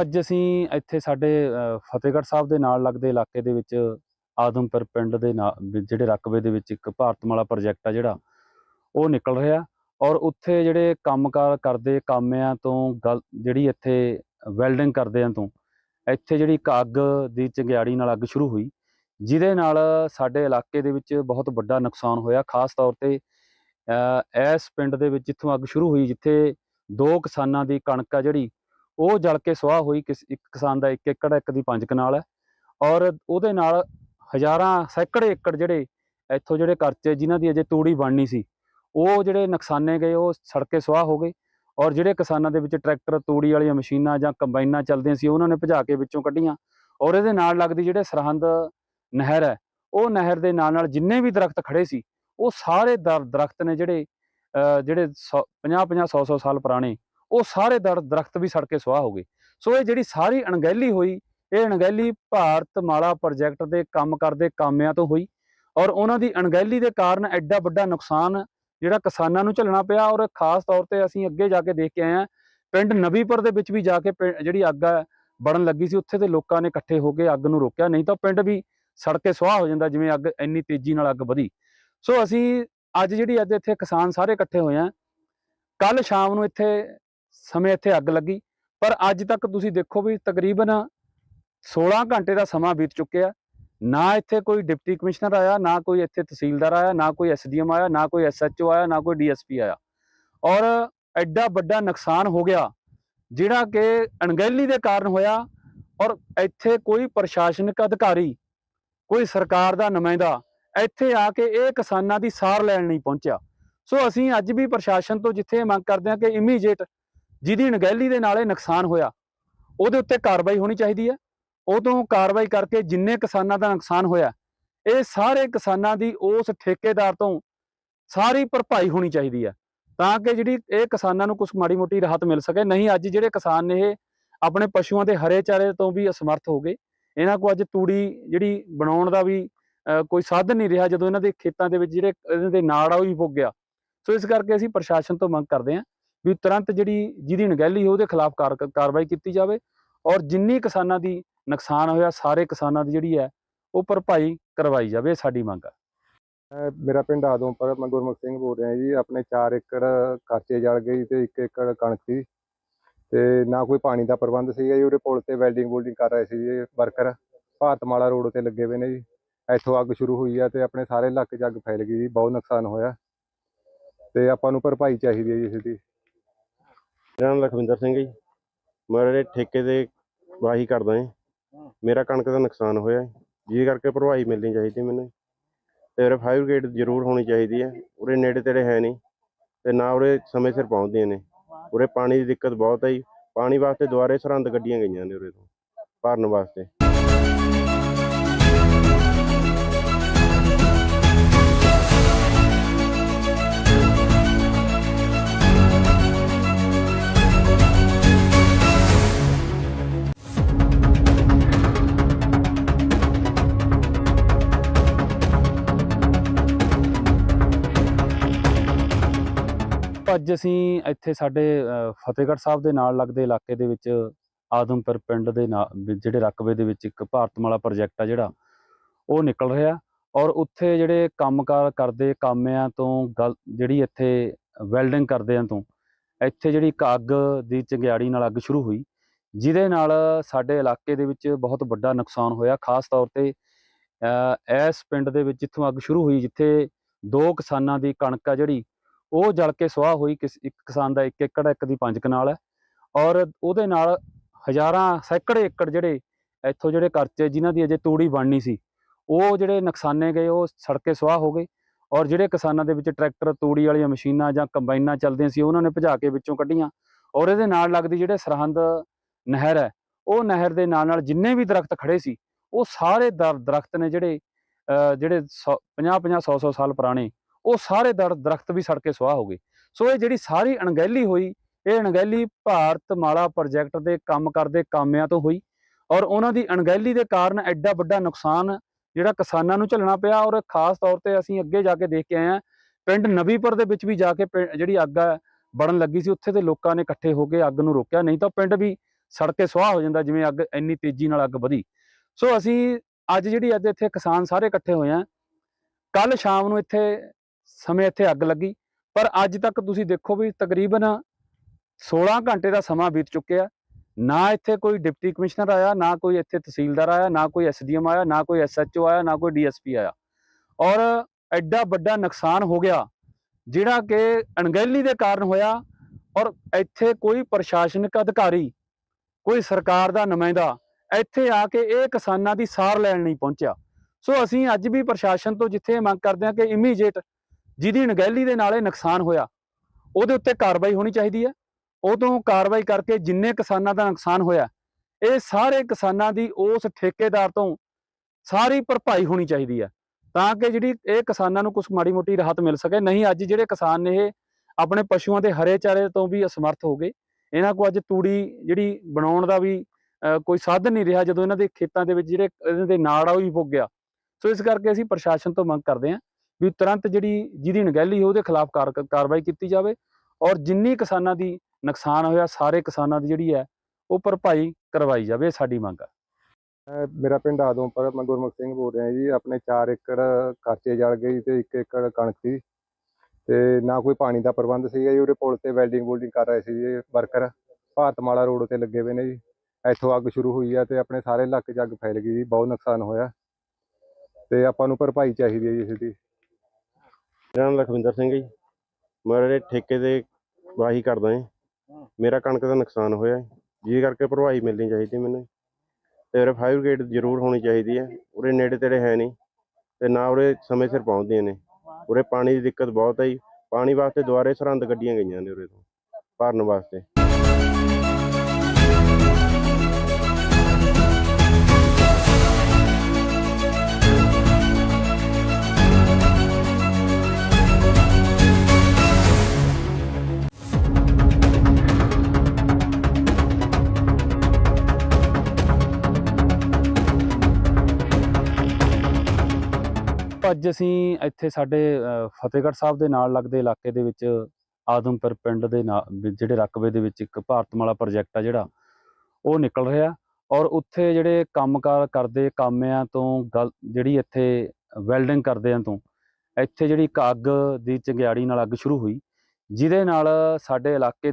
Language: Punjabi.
ਅੱਜ ਅਸੀਂ ਇੱਥੇ ਸਾਡੇ ਫਤਿਹਗੜ੍ਹ ਸਾਹਿਬ ਦੇ ਨਾਲ ਲੱਗਦੇ ਇਲਾਕੇ ਦੇ ਵਿੱਚ ਆਦਮਪੁਰ ਪਿੰਡ ਦੇ ਨਾਲ ਜਿਹੜੇ ਰਕਬੇ ਦੇ ਵਿੱਚ ਇੱਕ ਭਾਰਤਮਾਲਾ ਪ੍ਰੋਜੈਕਟ ਆ ਜਿਹੜਾ, ਉਹ ਨਿਕਲ ਰਿਹਾ ਔਰ ਉੱਥੇ ਜਿਹੜੇ ਕੰਮਕਾਰ ਕਰਦੇ ਕਾਮਿਆਂ ਤੋਂ ਗੱਲ, ਜਿਹੜੀ ਇੱਥੇ ਵੈਲਡਿੰਗ ਕਰਦਿਆਂ ਤੋਂ, ਇੱਥੇ ਜਿਹੜੀ ਇੱਕ ਅੱਗ ਦੀ ਚੰਗਿਆੜੀ ਨਾਲ ਅੱਗ ਸ਼ੁਰੂ ਹੋਈ, ਜਿਹਦੇ ਨਾਲ ਸਾਡੇ ਇਲਾਕੇ ਦੇ ਵਿੱਚ ਬਹੁਤ ਵੱਡਾ ਨੁਕਸਾਨ ਹੋਇਆ, ਖਾਸ ਤੌਰ ਤੇ ਇਸ ਪਿੰਡ ਦੇ ਵਿੱਚ ਜਿੱਥੋਂ ਅੱਗ ਸ਼ੁਰੂ ਹੋਈ, ਜਿੱਥੇ ਦੋ ਕਿਸਾਨਾਂ ਦੀ ਕਣਕ ਆ ਜਿਹੜੀ ਉਹ ਜਲ ਕੇ ਸੁਆਹ ਹੋਈ ਕਿਸ ਇੱਕ ਕਿਸਾਨ ਦਾ ਇੱਕ ਏਕੜ, ਇੱਕ ਦੀ ਪੰਜ ਕਨਾਲ ਹੈ। ਔਰ ਉਹਦੇ ਨਾਲ ਹਜ਼ਾਰਾਂ, ਸੈਂਕੜੇ ਏਕੜ ਜਿਹੜੇ ਇੱਥੋਂ ਜਿਹੜੇ ਕਰਚੇ ਜਿਨ੍ਹਾਂ ਦੀ ਅਜੇ ਤੂੜੀ ਬਣਨੀ ਸੀ, ਉਹ ਜਿਹੜੇ ਨੁਕਸਾਨੇ ਗਏ, ਉਹ ਸੜ ਕੇ ਸੁਆਹ ਹੋ ਗਏ। ਔਰ ਜਿਹੜੇ ਕਿਸਾਨਾਂ ਦੇ ਵਿੱਚ ਟਰੈਕਟਰ, ਤੂੜੀ ਵਾਲੀਆਂ ਮਸ਼ੀਨਾਂ ਜਾਂ ਕੰਬਾਈਨਾਂ ਚੱਲਦੀਆਂ ਸੀ, ਉਹਨਾਂ ਨੇ ਭਜਾ ਕੇ ਵਿੱਚੋਂ ਕੱਢੀਆਂ। ਔਰ ਇਹਦੇ ਨਾਲ ਲੱਗਦੀ ਜਿਹੜੇ ਸਰਹੰਦ ਨਹਿਰ ਹੈ, ਉਹ ਨਹਿਰ ਦੇ ਨਾਲ ਨਾਲ ਜਿੰਨੇ ਵੀ ਦਰਖਤ ਖੜੇ ਸੀ, ਉਹ ਸਾਰੇ ਦਰ- ਦਰਖਤ ਨੇ ਜਿਹੜੇ, ਅਹ ਜਿਹੜੇ 50 50 100 100 ਸਾਲ ਪੁਰਾਣੇ ਉਹ ਸਾਰੇ ਦਰ- ਦਰਖਤ ਵੀ ਸੜ ਕੇ ਸੁਆਹ ਹੋ ਗਏ। ਸੋ ਇਹ ਜਿਹੜੀ ਸਾਰੀ ਅਣਗਹਿਲੀ ਹੋਈ, ਇਹ ਅਣਗਹਿਲੀ ਭਾਰਤ ਮਾਲਾ ਪ੍ਰੋਜੈਕਟ ਦੇ ਕੰਮ ਕਰਦੇ ਕਾਮਿਆਂ ਤੋਂ ਹੋਈ ਔਰ ਉਹਨਾਂ ਦੀ ਅਣਗਹਿਲੀ ਦੇ ਕਾਰਨ ਐਡਾ ਵੱਡਾ ਨੁਕਸਾਨ ਜਿਹੜਾ ਕਿਸਾਨਾਂ ਨੂੰ ਝੱਲਣਾ ਪਿਆ ਔਰ ਖਾਸ ਤੌਰ ਤੇ ਅਸੀਂ ਅੱਗੇ ਜਾ ਕੇ ਦੇਖ ਕੇ ਆਏ ਹਾਂ। ਪਿੰਡ ਨਵੀਪੁਰ ਦੇ ਵਿੱਚ ਵੀ ਜਾ ਕੇ ਪਿੰ- ਜਿਹੜੀ ਅੱਗ ਹੈ ਬੜਨ ਲੱਗੀ ਸੀ, ਉੱਥੇ ਦੇ ਲੋਕਾਂ ਨੇ ਇਕੱਠੇ ਹੋ ਕੇ ਅੱਗ ਨੂੰ ਰੋਕਿਆ। ਨਹੀਂ ਤਾਂ ਪਿੰਡ ਵੀ ਸੜ ਕੇ ਸੁਆਹ ਹੋ ਜਾਂਦਾ ਜਿਵੇਂ ਅੱਗ ਇੰਨੀ ਤੇਜ਼ੀ ਨਾਲ ਅੱਗ ਵਧੀ। ਸੋ ਅਸੀਂ ਅੱਜ ਜਿਹੜੀ ਅੱਜ ਇੱਥੇ ਕਿਸਾਨ ਸਾਰੇ ਇਕੱਠੇ ਹੋਏ ਆ ਕੱਲ ਸ਼ਾਮ ਨੂੰ ਇੱਥੇ ਸਮੇਂ ਇੱਥੇ ਅੱਗ ਲੱਗੀ। ਪਰ ਅੱਜ ਤੱਕ ਤੁਸੀਂ ਦੇਖੋ ਵੀ ਤਕਰੀਬਨ 16 ਘੰਟੇ ਦਾ ਸਮਾਂ ਬੀਤ ਚੁੱਕਿਆ। ਨਾ ਇੱਥੇ ਕੋਈ ਡਿਪਟੀ ਕਮਿਸ਼ਨਰ ਆਇਆ, ਨਾ ਕੋਈ ਇੱਥੇ ਤਹਿਸੀਲਦਾਰ ਆਇਆ, ਨਾ ਕੋਈ ਐਸਡੀਐਮ ਆਇਆ, ਨਾ ਕੋਈ ਐਸਐਚਓ ਆਇਆ, ਨਾ ਕੋਈ ਡੀਐਸਪੀ ਆਇਆ। ਔਰ ਐਡਾ ਵੱਡਾ ਨੁਕਸਾਨ ਹੋ ਗਿਆ, ਜਿਹੜਾ ਕਿ ਅਣਗਹਿਲੀ ਦੇ ਕਾਰਨ ਹੋਇਆ। ਔਰ ਇੱਥੇ ਕੋਈ ਪ੍ਰਸ਼ਾਸਨਿਕ ਅਧਿਕਾਰੀ, ਕੋਈ ਸਰਕਾਰ ਦਾ ਨੁਮਾਇੰਦਾ ਇੱਥੇ ਆ ਕੇ ਇਹ ਕਿਸਾਨਾਂ ਦੀ ਸਾਰ ਲੈਣ ਨਹੀਂ ਪਹੁੰਚਿਆ। ਸੋ ਅਸੀਂ ਅੱਜ ਵੀ ਪ੍ਰਸ਼ਾਸਨ ਤੋਂ ਜਿੱਥੇ ਇਹ ਮੰਗ ਕਰਦੇ ਹਾਂ ਕਿ ਇਮੀਡੀਏਟ ਜਿਹਦੀ ਅਣਗਹਿਲੀ ਦੇ ਨਾਲ ਇਹ ਨੁਕਸਾਨ ਹੋਇਆ, ਉਹਦੇ ਉੱਤੇ ਕਾਰਵਾਈ ਹੋਣੀ ਚਾਹੀਦੀ ਹੈ। ਉਹ ਤੋਂ ਕਾਰਵਾਈ ਕਰਕੇ ਜਿੰਨੇ ਕਿਸਾਨਾਂ ਦਾ ਨੁਕਸਾਨ ਹੋਇਆ, ਇਹ ਸਾਰੇ ਕਿਸਾਨਾਂ ਦੀ ਉਸ ਠੇਕੇਦਾਰ ਤੋਂ ਸਾਰੀ ਭਰਪਾਈ ਹੋਣੀ ਚਾਹੀਦੀ ਹੈ, ਤਾਂ ਕਿ ਜਿਹੜੀ ਇਹ ਕਿਸਾਨਾਂ ਨੂੰ ਕੁਝ ਮਾੜੀ ਮੋਟੀ ਰਾਹਤ ਮਿਲ ਸਕੇ। ਨਹੀਂ, ਅੱਜ ਜਿਹੜੇ ਕਿਸਾਨ ਨੇ ਇਹ ਆਪਣੇ ਪਸ਼ੂਆਂ ਦੇ ਹਰੇ ਚਾਰੇ ਤੋਂ ਵੀ ਅਸਮਰਥ ਹੋ ਗਏ। ਇਹਨਾਂ ਕੋਲ ਅੱਜ ਤੂੜੀ ਜਿਹੜੀ ਬਣਾਉਣ ਦਾ ਵੀ ਕੋਈ ਸਾਧਨ ਨਹੀਂ ਰਿਹਾ, ਜਦੋਂ ਇਹਨਾਂ ਦੇ ਖੇਤਾਂ ਦੇ ਵਿੱਚ ਜਿਹੜੇ ਇਹਨਾਂ ਦੇ ਨਾੜ ਆ ਉਹ ਵੀ ਪੁੱਗ ਗਿਆ। ਸੋ ਇਸ ਕਰਕੇ ਅਸੀਂ ਪ੍ਰਸ਼ਾਸਨ ਤੋਂ ਮੰਗ ਕਰਦੇ ਹਾਂ ਵੀ ਤੁਰੰਤ ਜਿਹੜੀ ਜਿਹਦੀ ਅਣਗਹਿਲੀ ਉਹਦੇ ਖਿਲਾਫ ਕਾਰਵਾਈ ਕੀਤੀ ਜਾਵੇ ਔਰ ਜਿੰਨੀ ਕਿਸਾਨਾਂ ਦੀ ਨੁਕਸਾਨ ਹੋਇਆ, ਸਾਰੇ ਕਿਸਾਨਾਂ ਦੀ ਜਿਹੜੀ ਹੈ ਉਹ ਭਰਪਾਈ ਕਰਵਾਈ ਜਾਵੇ, ਇਹ ਸਾਡੀ ਮੰਗ ਹੈ ਮੇਰਾ ਪਿੰਡ ਆਦਮਪੁਰ, ਮੈਂ ਗੁਰਮੁਖ ਸਿੰਘ ਬੋਲ ਰਿਹਾ ਜੀ। ਆਪਣੇ 4 ਏਕੜ ਖਰਚੇ ਜਲ ਗਈ ਤੇ 1 ਏਕੜ ਕਣਕ ਸੀ ਤੇ ਨਾ ਕੋਈ ਪਾਣੀ ਦਾ ਪ੍ਰਬੰਧ ਸੀਗਾ ਜੀ। ਉਹਦੇ ਪੁਲ ਤੇ ਵੈਲਡਿੰਗ ਵੂਲਡਿੰਗ ਕਰ ਰਹੇ ਸੀ ਜੀ ਵਰਕਰ। ਭਾਰਤਮਾਲਾ ਰੋਡ ਤੇ ਲੱਗੇ ਹੋਏ ਨੇ ਜੀ। ਇੱਥੋਂ ਅੱਗ ਸ਼ੁਰੂ ਹੋਈ ਆ ਤੇ ਆਪਣੇ ਸਾਰੇ ਇਲਾਕੇ 'ਚ ਅੱਗ ਫੈਲ ਗਈ ਜੀ। ਬਹੁਤ ਨੁਕਸਾਨ ਹੋਇਆ ਤੇ ਆਪਾਂ ਨੂੰ ਭਰਪਾਈ ਚਾਹੀਦੀ ਹੈ ਜੀ ਇਸ ਦੀ। ਮੇਰਾ ਨਾਮ ਲਖਵਿੰਦਰ ਸਿੰਘ ਹੈ ਜੀ। ਮੈਂ ਜਿਹੜੇ ਠੇਕੇ 'ਤੇ ਵਾਹੀ ਕਰਦਾ ਹਾਂ ਮੇਰਾ ਕਣਕ ਦਾ ਨੁਕਸਾਨ ਹੋਇਆ ਹੈ, ਜਿਹਦੇ ਕਰਕੇ ਭਰਵਾਈ ਮਿਲਣੀ ਚਾਹੀਦੀ ਮੈਨੂੰ ਤੇ ਉਰੇ ਫਾਇਰ ਬ੍ਰਿਗੇਡ ਜ਼ਰੂਰ ਹੋਣੀ ਚਾਹੀਦੀ ਹੈ। ਉਰੇ ਨੇੜੇ ਤੇੜੇ ਹੈ ਨਹੀਂ। ਤੇ ਨਾ ਉਰੇ ਸਮੇਂ ਸਿਰ ਪਹੁੰਚਦੀਆਂ ਨੇ। ਉਰੇ ਪਾਣੀ ਦੀ ਦਿੱਕਤ ਬਹੁਤ ਹੈ ਜੀ। ਪਾਣੀ ਵਾਸਤੇ ਦੁਆਰੇ ਸਰਹੰਦ ਗੱਡੀਆਂ ਗਈਆਂ ਨੇ ਉਰੇ ਤੋਂ। ਭਰਨ ਵਾਸਤੇ। ਅੱਜ ਅਸੀਂ ਇੱਥੇ ਸਾਡੇ ਫਤਿਹਗੜ੍ਹ ਸਾਹਿਬ ਦੇ ਨਾਲ ਲੱਗਦੇ ਇਲਾਕੇ ਦੇ ਵਿੱਚ ਆਦਮਪੁਰ ਪਿੰਡ ਦੇ ਨਾਲ ਜਿਹੜੇ ਰਕਬੇ ਦੇ ਵਿੱਚ ਇੱਕ ਭਾਰਤਮਾਲਾ ਪ੍ਰੋਜੈਕਟ ਆ ਜਿਹੜਾ, ਉਹ ਨਿਕਲ ਰਿਹਾ। ਔਰ ਉੱਥੇ ਜਿਹੜੇ ਕੰਮਕਾਰ ਕਰਦੇ ਕਾਮਿਆਂ ਤੋਂ ਗੱਲ, ਜਿਹੜੀ ਇੱਥੇ ਵੈਲਡਿੰਗ ਕਰਦਿਆਂ ਤੋਂ, ਇੱਥੇ ਜਿਹੜੀ ਇੱਕ ਅੱਗ ਦੀ ਚੰਗਿਆੜੀ ਨਾਲ ਅੱਗ ਸ਼ੁਰੂ ਹੋਈ, ਜਿਹਦੇ ਨਾਲ ਸਾਡੇ ਇਲਾਕੇ ਦੇ ਵਿੱਚ ਬਹੁਤ ਵੱਡਾ ਨੁਕਸਾਨ ਹੋਇਆ। ਖਾਸ ਤੌਰ ਤੇ ਇਸ ਪਿੰਡ ਦੇ ਵਿੱਚ ਜਿੱਥੋਂ ਅੱਗ ਸ਼ੁਰੂ ਹੋਈ, ਜਿੱਥੇ ਦੋ ਕਿਸਾਨਾਂ ਦੀ ਕਣਕ ਆ ਜਿਹੜੀ ਉਹ ਜਲ ਕੇ ਸੁਆਹ ਹੋਈ ਕਿਸ, ਇੱਕ ਕਿਸਾਨ ਦਾ ਇੱਕ ਏਕੜ, ਇੱਕ ਦੀ ਪੰਜ ਕਨਾਲ ਹੈ। ਔਰ ਉਹਦੇ ਨਾਲ ਹਜ਼ਾਰਾਂ, ਸੈਂਕੜੇ ਏਕੜ ਜਿਹੜੇ ਇੱਥੋਂ ਜਿਹੜੇ ਕਰਚੇ ਜਿਨ੍ਹਾਂ ਦੀ ਅਜੇ ਤੂੜੀ ਬਣਨੀ ਸੀ, ਉਹ ਜਿਹੜੇ ਨੁਕਸਾਨੇ ਗਏ, ਉਹ ਸੜ ਕੇ ਸੁਆਹ ਹੋ ਗਏ। ਔਰ ਜਿਹੜੇ ਕਿਸਾਨਾਂ ਦੇ ਵਿੱਚ ਟਰੈਕਟਰ, ਤੂੜੀ ਵਾਲੀਆਂ ਮਸ਼ੀਨਾਂ ਜਾਂ ਕੰਬਾਈਨਾਂ ਚੱਲਦੀਆਂ ਸੀ, ਉਹਨਾਂ ਨੇ ਭਜਾ ਕੇ ਵਿੱਚੋਂ ਕੱਢੀਆਂ। ਔਰ ਇਹਦੇ ਨਾਲ ਲੱਗਦੀ ਜਿਹੜੇ ਸਰਹੰਦ ਨਹਿਰ ਹੈ, ਉਹ ਨਹਿਰ ਦੇ ਨਾਲ ਨਾਲ ਜਿੰਨੇ ਵੀ ਦਰਖਤ ਖੜੇ ਸੀ, ਉਹ ਸਾਰੇ ਦਰ- ਦਰਖਤ ਨੇ ਜਿਹੜੇ, ਅਹ ਜਿਹੜੇ 50 50 100 100 ਸਾਲ ਪੁਰਾਣੇ ਉਹ ਸਾਰੇ ਦਰ- ਦਰਖਤ ਵੀ ਸੜ ਕੇ ਸੁਆਹ ਹੋ ਗਏ। ਸੋ ਇਹ ਜਿਹੜੀ ਸਾਰੀ ਅਣਗਹਿਲੀ ਹੋਈ, ਇਹ ਅਣਗਹਿਲੀ ਭਾਰਤ ਮਾਲਾ ਪ੍ਰੋਜੈਕਟ ਦੇ ਕੰਮ ਕਰਦੇ ਕਾਮਿਆਂ ਤੋਂ ਹੋਈ ਔਰ ਉਹਨਾਂ ਦੀ ਅਣਗਹਿਲੀ ਦੇ ਕਾਰਨ ਐਡਾ ਵੱਡਾ ਨੁਕਸਾਨ ਜਿਹੜਾ ਕਿਸਾਨਾਂ ਨੂੰ ਝੱਲਣਾ ਪਿਆ ਔਰ ਖਾਸ ਤੌਰ ਤੇ ਅਸੀਂ ਅੱਗੇ ਜਾ ਕੇ ਦੇਖ ਕੇ ਆਏ ਹਾਂ, ਪਿੰਡ ਨਵੀਪੁਰ ਦੇ ਵਿੱਚ ਵੀ ਜਾ ਕੇ ਪਿੰ- ਜਿਹੜੀ ਅੱਗ ਹੈ ਬੜਨ ਲੱਗੀ ਸੀ, ਉੱਥੇ ਦੇ ਲੋਕਾਂ ਨੇ ਇਕੱਠੇ ਹੋ ਕੇ ਅੱਗ ਨੂੰ ਰੋਕਿਆ, ਨਹੀਂ ਤਾਂ ਪਿੰਡ ਵੀ ਸੜ ਕੇ ਸੁਆਹ ਹੋ ਜਾਂਦਾ ਜਿਵੇਂ ਅੱਗ ਇੰਨੀ ਤੇਜ਼ੀ ਨਾਲ ਅੱਗ ਵਧੀ। ਸੋ ਅਸੀਂ ਅੱਜ ਜਿਹੜੀ ਅੱਜ ਇੱਥੇ ਕਿਸਾਨ ਸਾਰੇ ਇਕੱਠੇ ਹੋਏ ਆ ਕੱਲ ਸ਼ਾਮ ਨੂੰ ਇੱਥੇ ਸਮੇਂ ਇੱਥੇ ਅੱਗ ਲੱਗੀ। ਪਰ ਅੱਜ ਤੱਕ ਤੁਸੀਂ ਦੇਖੋ ਵੀ ਤਕਰੀਬਨ 16 ਘੰਟੇ ਦਾ ਸਮਾਂ ਬੀਤ ਚੁੱਕਿਆ ਨਾ ਇੱਥੇ ਕੋਈ ਡਿਪਟੀ ਕਮਿਸ਼ਨਰ ਆਇਆ, ਨਾ ਕੋਈ ਇੱਥੇ ਤਹਿਸੀਲਦਾਰ ਆਇਆ, ਨਾ ਕੋਈ ਐਸਡੀਐਮ ਆਇਆ, ਨਾ ਕੋਈ ਐਸਐਚਓ ਆਇਆ, ਨਾ ਕੋਈ ਡੀਐਸਪੀ ਆਇਆ। ਔਰ ਐਡਾ ਵੱਡਾ ਨੁਕਸਾਨ ਹੋ ਗਿਆ, ਜਿਹੜਾ ਕਿ ਅਣਗਹਿਲੀ ਦੇ ਕਾਰਨ ਹੋਇਆ ਔਰ ਇੱਥੇ ਕੋਈ ਪ੍ਰਸ਼ਾਸਨਿਕ ਅਧਿਕਾਰੀ, ਕੋਈ ਸਰਕਾਰ ਦਾ ਨੁਮਾਇੰਦਾ ਇੱਥੇ ਆ ਕੇ ਇਹ ਕਿਸਾਨਾਂ ਦੀ ਸਾਰ ਲੈਣ ਨਹੀਂ ਪਹੁੰਚਿਆ। ਸੋ ਅਸੀਂ ਅੱਜ ਵੀ ਪ੍ਰਸ਼ਾਸਨ ਤੋਂ ਜਿੱਥੇ ਇਹ ਮੰਗ ਕਰਦੇ ਹਾਂ ਕਿ ਇਮੀਡੀਏਟ ਜਿਹਦੀ ਅਣਗਹਿਲੀ ਦੇ ਨਾਲ ਇਹ ਨੁਕਸਾਨ ਹੋਇਆ, ਉਹਦੇ ਉੱਤੇ ਕਾਰਵਾਈ ਹੋਣੀ ਚਾਹੀਦੀ ਹੈ। ਉਹ ਤੋਂ ਕਾਰਵਾਈ ਕਰਕੇ ਜਿੰਨੇ ਕਿਸਾਨਾਂ ਦਾ ਨੁਕਸਾਨ ਹੋਇਆ, ਇਹ ਸਾਰੇ ਕਿਸਾਨਾਂ ਦੀ ਉਸ ਠੇਕੇਦਾਰ ਤੋਂ ਸਾਰੀ ਭਰਪਾਈ ਹੋਣੀ ਚਾਹੀਦੀ ਹੈ, ਤਾਂ ਕਿ ਜਿਹੜੀ ਇਹ ਕਿਸਾਨਾਂ ਨੂੰ ਕੁਝ ਮਾੜੀ ਮੋਟੀ ਰਾਹਤ ਮਿਲ ਸਕੇ। ਨਹੀਂ, ਅੱਜ ਜਿਹੜੇ ਕਿਸਾਨ ਨੇ ਇਹ ਆਪਣੇ ਪਸ਼ੂਆਂ ਦੇ ਹਰੇ ਚਾਰੇ ਤੋਂ ਵੀ ਅਸਮਰਥ ਹੋ ਗਏ। ਇਹਨਾਂ ਕੋਲ ਅੱਜ ਤੂੜੀ ਜਿਹੜੀ ਬਣਾਉਣ ਦਾ ਵੀ ਕੋਈ ਸਾਧਨ ਨਹੀਂ ਰਿਹਾ, ਜਦੋਂ ਇਹਨਾਂ ਦੇ ਖੇਤਾਂ ਦੇ ਵਿੱਚ ਜਿਹੜੇ ਇਹਨਾਂ ਦੇ ਨਾੜ ਆ ਉਹ ਹੀ ਫੁੱਗ ਗਿਆ। ਸੋ ਇਸ ਕਰਕੇ ਅਸੀਂ ਪ੍ਰਸ਼ਾਸਨ ਤੋਂ ਮੰਗ ਕਰਦੇ ਹਾਂ ਵੀ ਤੁਰੰਤ ਜਿਹੜੀ ਜਿਹਦੀ ਅਣਗਹਿਲੀ ਹੋ ਉਹਦੇ ਖਿਲਾਫ ਕਾਰਵਾਈ ਕੀਤੀ ਜਾਵੇ ਔਰ ਜਿੰਨੀ ਕਿਸਾਨਾਂ ਦੀ ਨੁਕਸਾਨ ਹੋਇਆ, ਸਾਰੇ ਕਿਸਾਨਾਂ ਦੀ ਜਿਹੜੀ ਹੈ, ਉਹ ਭਰਪਾਈ ਕਰਵਾਈ ਜਾਵੇ ਸਾਡੀ ਮੰਗ ਹੈ ਮੇਰਾ ਪਿੰਡ ਆਦਮਪੁਰ, ਮੈਂ ਗੁਰਮੁਖ ਸਿੰਘ ਬੋਲ ਰਿਹਾ ਜੀ, ਆਪਣੇ 4 ਏਕੜ ਕਰਚੇ ਜਲ ਗਈ ਤੇ 1 ਏਕੜ ਕਣਕ ਸੀ ਤੇ ਨਾ ਕੋਈ ਪਾਣੀ ਦਾ ਪ੍ਰਬੰਧ ਸੀਗਾ ਜੀ ਉਹਦੇ ਪੁਲ ਤੇ ਵੈਲਡਿੰਗ ਵੂਲਡਿੰਗ ਕਰ ਰਹੇ ਸੀ ਜੀ ਵਰਕਰ ਭਾਰਤਮਾਲਾ ਰੋਡ ਤੇ ਲੱਗੇ ਹੋਏ ਨੇ ਜੀ। ਇੱਥੋਂ ਅੱਗ ਸ਼ੁਰੂ ਹੋਈ ਆ ਤੇ ਆਪਣੇ ਸਾਰੇ ਇਲਾਕੇ 'ਚ ਅੱਗ ਫੈਲ ਗਈ ਜੀ, ਬਹੁਤ ਨੁਕਸਾਨ ਹੋਇਆ ਤੇ ਆਪਾਂ ਨੂੰ ਭਰਪਾਈ ਚਾਹੀਦੀ ਹੈ ਜੀ ਇਸ ਦੀ। ਮੇਰਾ ਨਾਮ ਲਖਵਿੰਦਰ ਸਿੰਘ ਹੈ ਜੀ। ਮੈਂ ਜਿਹੜੇ ਠੇਕੇ ਦੇ ਵਾਹੀ ਕਰਦਾ ਹਾਂ। ਮੇਰਾ ਕਣਕ ਦਾ ਨੁਕਸਾਨ ਹੋਇਆ ਹੈ, ਜਿਹਦੇ ਕਰਕੇ ਭਰਵਾਈ ਮਿਲਣੀ ਚਾਹੀਦੀ ਮੈਨੂੰ ਤੇ ਉਰੇ ਫਾਇਰ ਬ੍ਰਿਗੇਡ ਜ਼ਰੂਰ ਹੋਣੀ ਚਾਹੀਦੀ ਹੈ। ਉਰੇ ਨੇੜੇ ਤੇੜੇ ਹੈ ਨਹੀਂ। ਤੇ ਨਾ ਉਰੇ ਸਮੇਂ ਸਿਰ ਪਹੁੰਚਦੀਆਂ ਨੇ। ਉਰੇ ਪਾਣੀ ਦੀ ਦਿੱਕਤ ਬਹੁਤ ਹੈ ਜੀ। ਪਾਣੀ ਵਾਸਤੇ ਦੁਆਰੇ ਸਰਹੰਦ ਗੱਡੀਆਂ ਗਈਆਂ ਨੇ ਉਰੇ ਤੋਂ। ਭਰਨ ਵਾਸਤੇ। ਅੱਜ ਅਸੀਂ ਇੱਥੇ ਸਾਡੇ ਫਤਿਹਗੜ੍ਹ ਸਾਹਿਬ ਦੇ ਨਾਲ ਲੱਗਦੇ ਇਲਾਕੇ ਦੇ ਵਿੱਚ ਆਦਮਪੁਰ ਪਿੰਡ ਦੇ ਨਾਲ ਜਿਹੜੇ ਰਕਬੇ ਦੇ ਵਿੱਚ ਇੱਕ ਭਾਰਤਮਾਲਾ ਪ੍ਰੋਜੈਕਟ ਆ ਜਿਹੜਾ, ਉਹ ਨਿਕਲ ਰਿਹਾ। ਔਰ ਉੱਥੇ ਜਿਹੜੇ ਕੰਮਕਾਰ ਕਰਦੇ ਕਾਮਿਆਂ ਤੋਂ ਗੱਲ, ਜਿਹੜੀ ਇੱਥੇ ਵੈਲਡਿੰਗ ਕਰਦਿਆਂ ਤੋਂ, ਇੱਥੇ ਜਿਹੜੀ ਇੱਕ ਅੱਗ ਦੀ ਚੰਗਿਆੜੀ ਨਾਲ ਅੱਗ ਸ਼ੁਰੂ ਹੋਈ, ਜਿਹਦੇ ਨਾਲ ਸਾਡੇ ਇਲਾਕੇ ਦੇ